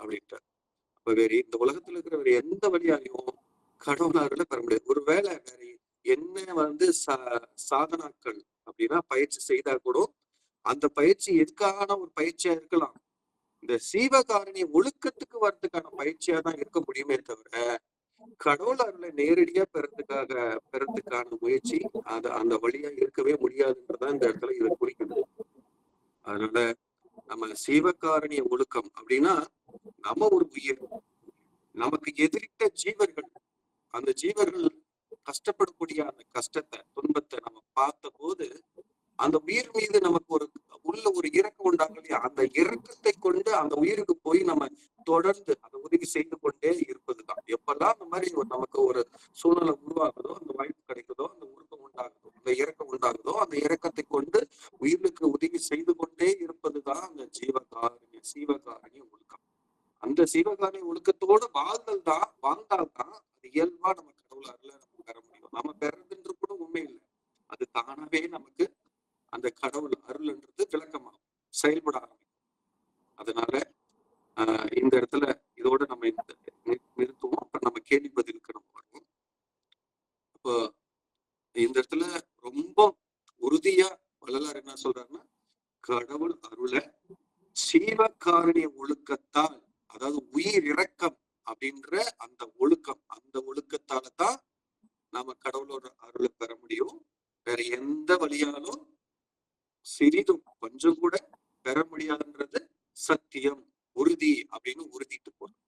அப்படின்ட்டார். அப்ப வேற இந்த உலகத்துல இருக்கிற வேற எந்த வழியாலையும் கடவுள் பெற முடியாது. ஒருவேளை வேற என்ன வந்து சா சாதனாக்கள் அப்படின்னா பயிற்சி செய்தா கூட அந்த பயிற்சி எதுக்கான ஒரு பயிற்சியா இருக்கலாம். இந்த சீவகாரணி ஒழுக்கத்துக்கு வர்றதுக்கான பயிற்சியா தான் இருக்க முடியுமே தவிர கடவுள் அருளை நேரடியா பெறதுக்காக பெறதுக்கான முயற்சி அது அந்த வழியா இருக்கவே முடியாதுன்றதான் இந்த இடத்துல இதை குறிக்குது அதனால நம்ம சீவகாரணிய ஒழுக்கம் அப்படின்னா நம்ம ஒரு உயிர். நமக்கு எதிரிட்ட ஜீவர்கள் அந்த ஜீவர்கள் கஷ்டப்படக்கூடிய அந்த கஷ்டத்தை துன்பத்தை நம்ம பார்த்த போது அந்த உயிர் மீது நமக்கு ஒரு உள்ள ஒரு இறக்கம் உண்டாங்க இல்லையா? அந்த இறக்கத்தை கொண்டு அந்த உயிருக்கு போய் நம்ம தொடர்ந்து அந்த உதவி செய்து கொண்டே இருப்பதுதான். எப்பெல்லாம் அந்த மாதிரி ஒரு நமக்கு ஒரு சூழ்நிலை உருவாகுதோ அந்த வாய்ப்பு கிடைக்குதோ அந்த உருக்கம் உண்டாகுதோ அந்த இறக்கம் உண்டாகுதோ அந்த இறக்கத்தை கொண்டு உயிருக்கு உதவி செய்து கொண்டே இருப்பதுதான் அந்த ஜீவகாரணி சீவகாரணி அந்த சிவகாமி ஒழுக்கத்தோடு வாழ்ந்தல் தான் வாழ்ந்தால்தான் அது இயல்பா நம்ம கடவுள் அருள நம்ம பெற முடியும். நம்ம பெறதுன்ற கூட உண்மை இல்லை. அது தானாவே நமக்கு அந்த கடவுள் அருள்ன்றது விளக்கமாகும். செயல்பட ஆரம்பிக்கும். அதனால ஆஹ் இந்த இடத்துல இதோட நம்ம இந்த நிறுத்துவோம். அப்புறம் நம்ம கேள்வி பதிலுக்கு நம்ம வருவோம். இப்போ இந்த இடத்துல ரொம்ப உறுதியா வள்ளலார் என்ன சொல்றாருன்னா கடவுள் அருள சீவகாரணிய ஒழுக்கத்தால் அதாவது உயிர் இரக்கம் அப்படின்ற அந்த ஒழுக்கம் அந்த ஒழுக்கத்தால தான் நாம கடவுளோட அருளை பெற முடியும். வேற எந்த வழியாலும் சிறிதும் கொஞ்சம் கூட பெற முடியாதுன்றது சத்தியம் உறுதி அப்படின்னு உறுதிட்டு போறோம்.